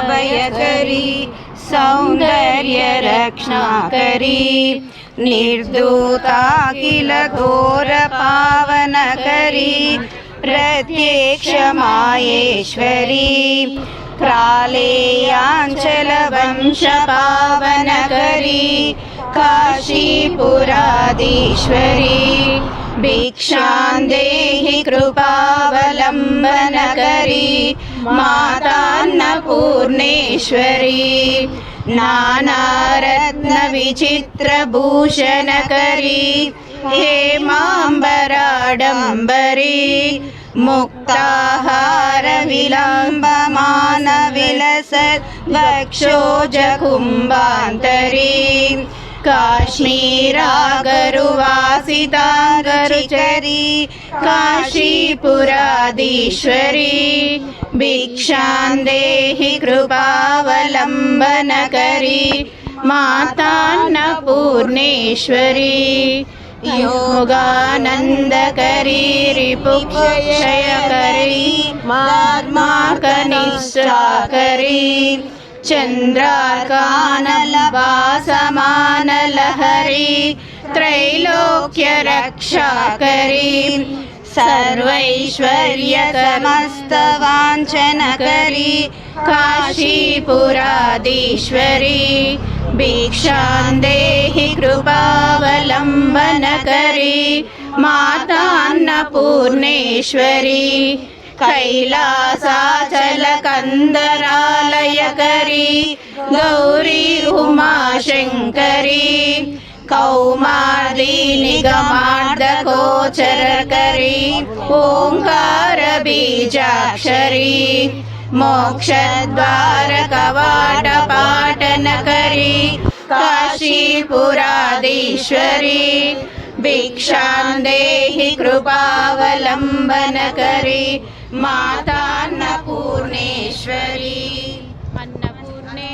अभयकरी सौन्दर्यरक्षाकरी निर्दूताखिल घोरपावनकरी प्रत्यक्षमायेश्वरी क्रालेयाञ्चलवंशपावनकरी काशीपुराधीश्वरी भिक्षां देहि कृपावलम्बनकरी मातान्नपूर्णेश्वरी नानारत्नविचित्रभूषणकरी हेमाम्बराडम्बरी मुक्ताहारविलम्बमानविलसत् वक्षोजकुम्भान्तरी काश्मीरागरुवासितागरुचरी काशीपुराधीश्वरी भिक्षां देहि कृपावलम्बनकरी मातान्नपूर्णेश्वरी योगानन्दकरी रिपुक्षयकरी मार्माकनिष्ठाकरी चन्द्राकानलवासमानलहरी त्रैलोक्यरक्षाकरी सर्वैश्वर्यसमस्तवाञ्छनकरी काशीपुराधीश्वरी भिक्षां देहि कृपावलम्बनकरी मातान्नपूर्णेश्वरी कैलासाचलकन्दरालयकरी गौरी उमाशङ्करी निगमार्धगोचरकरी ओङ्कारबीजाक्षरी मोक्षद्वारकवाटपाटनकरी काशीपुराधीश्वरी भिक्षां देहि कृपावलम्बनकरी मातान्नपूर्णेश्वरी अन्नपूर्णे